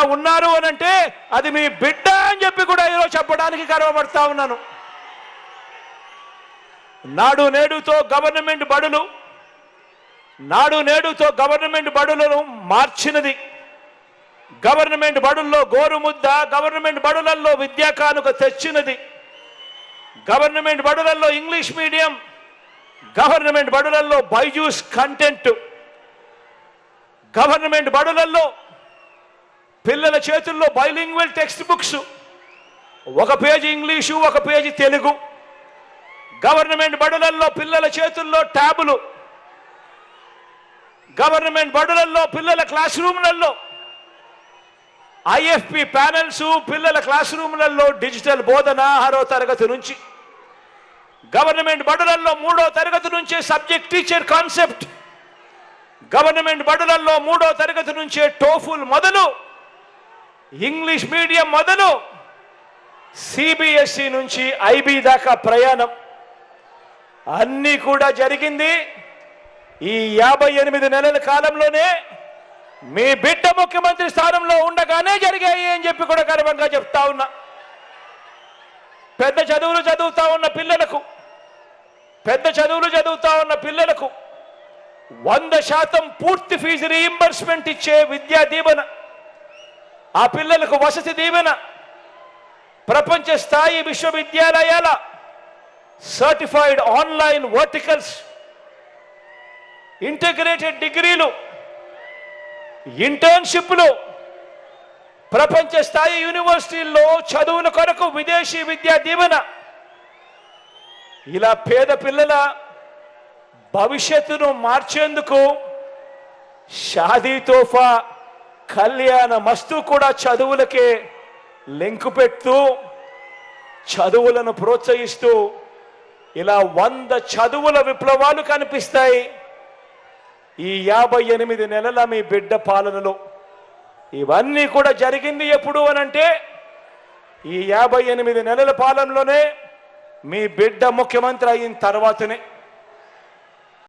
ఎవరైనా ఉన్నారు అని అంటే అది మీ బిడ్డ అని చెప్పి కూడా ఈరోజు చెప్పడానికి గర్వపడతా ఉన్నాను. నాడు నేడుతో గవర్నమెంట్ బడులు నాడు నేడుతో గవర్నమెంట్ బడులను మార్చినది. గవర్నమెంట్ బడుల్లో గోరుముద్ద గవర్నమెంట్ బడులలో విద్యా కానుక తెచ్చినది. గవర్నమెంట్ బడులలో ఇంగ్లీష్ మీడియం గవర్నమెంట్ బడులలో బైజూస్ కంటెంట్. గవర్నమెంట్ బడులలో పిల్లల చేతుల్లో బైలింగ్వల్ టెక్స్ట్ బుక్స్ ఒక పేజీ ఇంగ్లీషు ఒక పేజీ తెలుగు. గవర్నమెంట్ బడులలో పిల్లల చేతుల్లో ట్యాబులు గవర్నమెంట్ బడులలో పిల్లల క్లాస్ రూమ్లలో ఐఎఫ్పి ప్యానెల్స్ పిల్లల క్లాస్ రూమ్లలో డిజిటల్ బోధన ఆరో తరగతి నుంచి. గవర్నమెంట్ బడులలో మూడో తరగతి నుంచే సబ్జెక్ట్ టీచర్ కాన్సెప్ట్. గవర్నమెంట్ బడులలో మూడో తరగతి నుంచే టోఫుల్ మొదలు. ఇంగ్లీష్ మీడియం మొదలు సిబిఎస్ఈ నుంచి ఐబీ దాకా ప్రయాణం. అన్నీ కూడా జరిగింది. ఈ యాభై ఎనిమిది నెలల కాలంలోనే మీ బిడ్డ ముఖ్యమంత్రి స్థానంలో ఉండగానే జరిగాయి అని చెప్పి కూడా గర్వంగా చెప్తా ఉన్నా. పెద్ద చదువులు చదువుతా ఉన్న పిల్లలకు పెద్ద చదువులు చదువుతా ఉన్న పిల్లలకు వంద శాతం పూర్తి ఫీజు రీఇంబర్స్మెంట్ ఇచ్చే విద్యా దీవెన ఆ పిల్లలకు వసతి దీవెన. ప్రపంచ స్థాయి విశ్వవిద్యాలయాల సర్టిఫైడ్ ఆన్లైన్ వర్టికల్స్ ఇంటిగ్రేటెడ్ డిగ్రీలు ఇంటర్న్షిప్లు ప్రపంచ స్థాయి యూనివర్సిటీల్లో చదువుల కొరకు విదేశీ విద్యా దీవెన. ఇలా పేద పిల్లల భవిష్యత్తును మార్చేందుకు షాదీ తోఫా కళ్యాణ మస్తు కూడా చదువులకే లింకు పెడుతూ చదువులను ప్రోత్సహిస్తూ ఇలా వంద చదువుల విప్లవాలు కనిపిస్తాయి. ఈ యాభై ఎనిమిది నెలల మీ బిడ్డ పాలనలో ఇవన్నీ కూడా జరిగింది ఎప్పుడు అనంటే ఈ యాభై ఎనిమిది నెలల పాలనలోనే మీ బిడ్డ ముఖ్యమంత్రి అయిన తర్వాతనే.